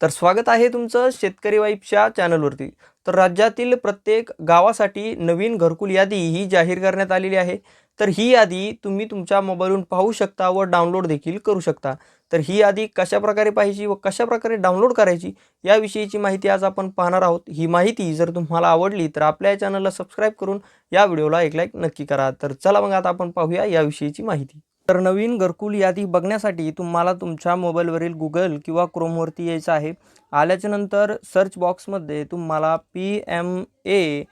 तर स्वागत आहे तुमचं शेतकरी वाईफच्या चॅनलवरती. तर राज्यातील प्रत्येक गावासाठी नवीन घरकुल यादी ही जाहीर करण्यात आलेली आहे. तर ही यादी तुम्ही तुमच्या मोबाईलवरून पाहू शकता व डाउनलोड देखील करू शकता. तर ही यादी कशा प्रकारे पाहिजे व कशाप्रकारे डाउनलोड करायची याविषयीची माहिती आज आपण पाहणार आहोत. ही माहिती जर तुम्हाला आवडली तर आपल्या चॅनलला सबस्क्राईब करून या व्हिडिओला एक लाईक नक्की करा. तर चला मग आता आपण पाहूया याविषयीची माहिती. तर नवीन घरकुल यादी बघण्यासाठी तुम्हाला तुमच्या मोबाईलवरील गुगल किंवा क्रोमवरती यायचं आहे. आल्याच्यानंतर सर्च बॉक्समध्ये तुम्हाला P M A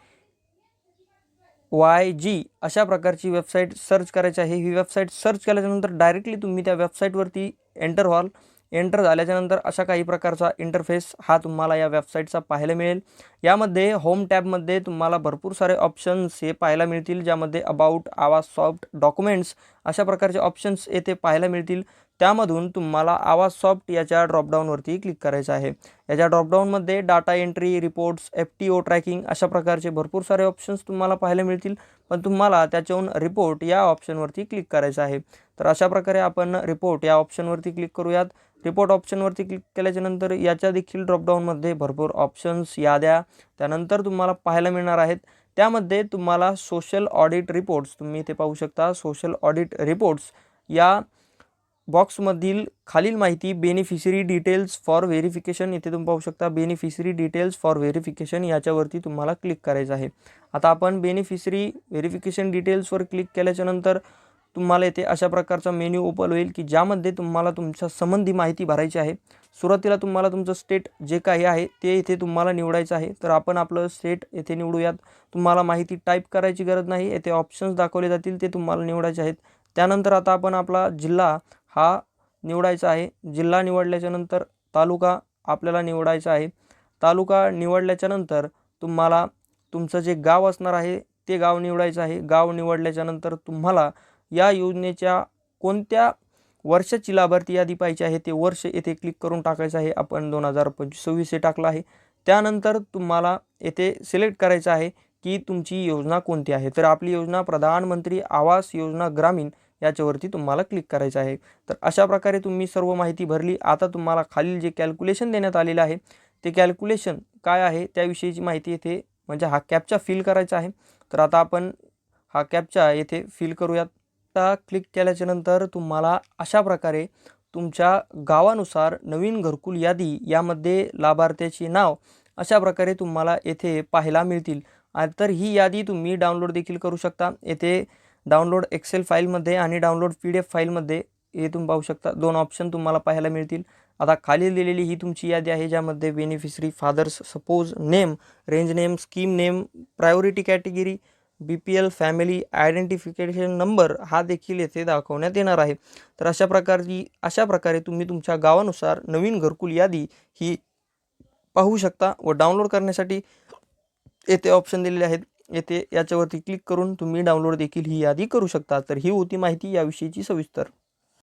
Y G अशा प्रकारची वेबसाईट सर्च करायची आहे. ही वेबसाईट सर्च केल्याच्यानंतर डायरेक्टली तुम्ही त्या वेबसाईटवरती एंटर व्हाल. एंटर झाल्याच्यानंतर अशा काही प्रकारचा इंटरफेस हा तुम्हाला या वेबसाईटचा पाहायला मिळेल. यामध्ये होम टॅबमध्ये तुम्हाला भरपूर सारे ऑप्शन्स हे पाहायला मिळतील ज्यामध्ये अबाउट आवाज सॉफ्ट डॉक्युमेंट्स अशा प्रकारचे ऑप्शन्स येथे पाहायला मिळतील. त्यामधून तुम्हाला आवाज सॉफ्ट याच्या ड्रॉपडाऊनवरती क्लिक करायचं आहे. याच्या ड्रॉपडाऊनमध्ये data entry reports F T O tracking अशा प्रकारचे भरपूर सारे ऑप्शन्स तुम्हाला पाहायला मिळतील. पण तुम्हाला त्याच्याहून रिपोर्ट या ऑप्शनवरती क्लिक करायचं आहे. तर अशा प्रकारे आपण रिपोर्ट या ऑप्शनवरती क्लिक करूयात. रिपोर्ट ऑप्शनवरती क्लिक केल्याच्यानंतर याच्या देखील ड्रॉपडाऊनमध्ये भरपूर ऑप्शन्स याद्या. त्यानंतर तुम्हाला पाहायला मिळणार आहेत. त्यामध्ये तुम्हाला सोशल ऑडिट रिपोर्ट्स तुम्ही इथे पाहू शकता. सोशल ऑडिट रिपोर्ट्स या बॉक्समधील खालील माहिती बेनिफिशरी डिटेल्स फॉर व्हेरिफिकेशन इथे तुम्ही पाहू शकता. बेनिफिशरी डिटेल्स फॉर व्हेरिफिकेशन याच्यावरती तुम्हाला क्लिक करायचं आहे. आता आपण बेनिफिशरी व्हेरिफिकेशन डिटेल्सवर क्लिक केल्याच्यानंतर तुम्हाला येथे अशा प्रकारचा मेन्यू ओपन होईल की ज्यामध्ये तुम्हाला तुमच्या संबंधी माहिती भरायची आहे. सुरुवातीला तुम्हाला तुमचं स्टेट जे काही आहे ते इथे तुम्हाला निवडायचं आहे. तर आपण आपलं स्टेट येथे निवडूयात. तुम्हाला माहिती टाईप करायची गरज नाही. येथे ऑप्शन्स दाखवले जातील ते तुम्हाला निवडायचे आहेत. त्यानंतर आता आपण आपला जिल्हा हा निवडायचा आहे. जिल्हा निवडल्याच्या नंतर तालुका आपल्याला निवडायचा आहे. तालुका निवडल्याच्या नंतर तुम्हाला तुमचं जे गाव असणार आहे ते गाव निवडायचं आहे. गाव निवडल्याच्यानंतर तुम्हाला या योजनेच्या कोणत्या वर्षाची लाभार्थी यादी पाहिजे आहे ते वर्ष येथे क्लिक करून टाकायचं आहे. आपण दोन हजार पंचवीस सव्वीस हे टाकलं आहे. त्यानंतर तुम्हाला येथे सिलेक्ट करायचं आहे की तुमची योजना कोणती आहे. तर आपली योजना प्रधानमंत्री आवास योजना ग्रामीण याच्यावरती तुम्हाला क्लिक करायचं आहे. तर अशा प्रकारे तुम्ही सर्व माहिती भरली. आता तुम्हाला खालील जे कॅल्क्युलेशन देण्यात आलेलं आहे ते कॅल्क्युलेशन काय आहे त्याविषयीची माहिती येथे म्हणजे हा कॅपचा फिल करायचा आहे. तर आता आपण हा कॅपचा येथे फिल करूयात. आता क्लिक केल्याच्यानंतर तुम्हाला अशा प्रकारे तुमच्या गावानुसार नवीन घरकुल यादी यामध्ये लाभार्थ्याचे नाव अशा प्रकारे तुम्हाला येथे पाहायला मिळतील. तर ही यादी तुम्ही डाउनलोड देखील करू शकता. येथे डाउनलोड एक्सेल फाईलमध्ये आणि डाउनलोड पी डी एफ फाईलमध्ये हे तुम्ही पाहू शकता. दोन ऑप्शन तुम्हाला पाहायला मिळतील. आता खाली दिलेली ही तुमची यादी आहे ज्यामध्ये beneficiary father's spouse name range name scheme name priority category B P L family identification number हा देखील येथे दाखवण्यात येणार आहे. तर अशा प्रकारची अशा प्रकारे तुम्ही तुमच्या गावानुसार नवीन घरकुल यादी ही पाहू शकता व डाउनलोड करण्यासाठी येथे ऑप्शन दिलेले आहेत. येथे याच्यावरती क्लिक करून तुम्ही डाउनलोड देखील ही यादी करू शकता. तर ही होती माहिती याविषयीची सविस्तर.